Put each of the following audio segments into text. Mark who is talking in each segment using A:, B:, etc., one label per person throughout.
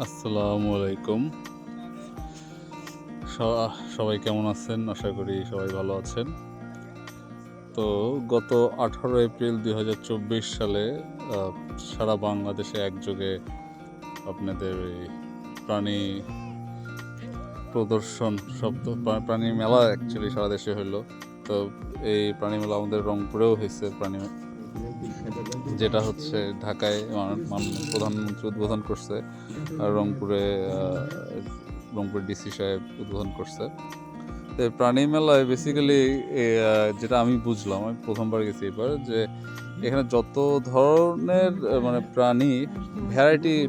A: আসসালামু আলাইকুম। সবাই কেমন আছেন? আশা করি সবাই ভালো আছেন। তো গত আঠারো এপ্রিল দু হাজার চব্বিশ সালে সারা বাংলাদেশে একযোগে আপনাদের এই প্রাণী প্রদর্শন শব্দ, প্রা- প্রাণী মেলা অ্যাকচুয়ালি সারা দেশে হলো তো এই প্রাণী মেলা আমাদের রংপুরেও হয়েছে প্রাণী যেটা হচ্ছে ঢাকায় মান- প্রধানমন্ত্রী উদ্বোধন করছে আর রংপুরে রংপুর ডিসি সাহেব উদ্বোধন করছে। তো প্রাণী মেলায় বেসিক্যালি যেটা আমি বুঝলাম, আমি প্রথমবার গেছি এবার, যে এখানে যত ধরনের মানে প্রাণী ভ্যারাইটি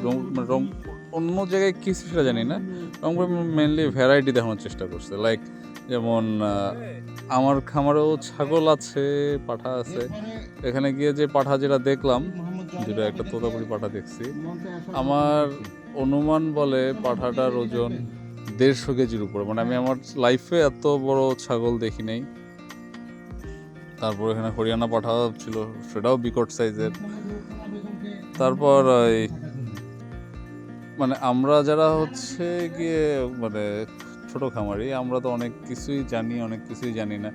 A: রং অন্য জায়গায় কিছু সেটা জানি না। রংপুরে মেনলি ভ্যারাইটি দেখানোর চেষ্টা করছে। লাইক যেমন আমার খামারেও ছাগল আছে পাঠা আছে। এখানে গিয়ে যে পাঠা যেটা দেখলাম যেটা একটা তোতাপুরি পাঠা দেখছি আমার অনুমান বলে পাঠাটার ওজন দেড়শো কেজির উপরে। মানে আমি আমার লাইফে এত বড় ছাগল দেখি নাই। তারপর এখানে হরিয়ানা পাঠা ছিল সেটাও বিকট সাইজের তারপর এই মানে আমরা যারা হচ্ছে গিয়ে মানে ছোট খামারি, আমরা তো অনেক কিছুই জানি, অনেক কিছুই জানি না।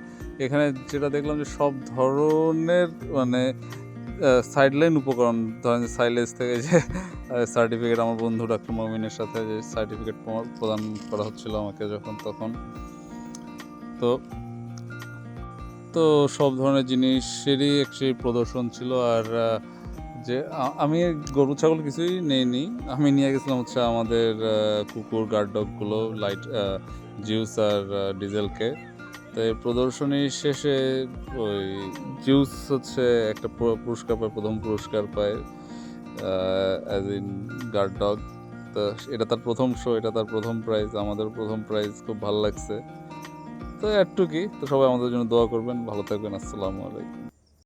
A: এখানে যেটা দেখলাম যে সব ধরনের মানে সাইডলাইন উপকরণ, ধরেন যে সাইলেজ থেকে যে সার্টিফিকেট আমার বন্ধু ডাক্তার মমিনের সাথে যে সার্টিফিকেট প্রদান করা হচ্ছিল আমাকে যখন তখন। তো তো সব ধরনের জিনিসেরই একটি প্রদর্শন ছিল আর যে আমি গরু, ছাগল কিছুই নেইনি। আমি নিয়ে গেছিলাম হচ্ছে আমাদের কুকুর গার্ড ডগগুলো লাইট জিউস আর ডিজেলকে তো এই প্রদর্শনী শেষে ওই জিউস হচ্ছে একটা পুরস্কার পায়, প্রথম পুরস্কার পায় অ্যাজ ইন গার্ড ডগ তো এটা তার প্রথম শো এটা তার প্রথম প্রাইজ আমাদের প্রথম প্রাইজ খুব ভালো লাগছে। তো একটু কি তো সবাই আমাদের জন্য দোয়া করবেন। ভালো থাকবেন। আসসালামু আলাইকুম।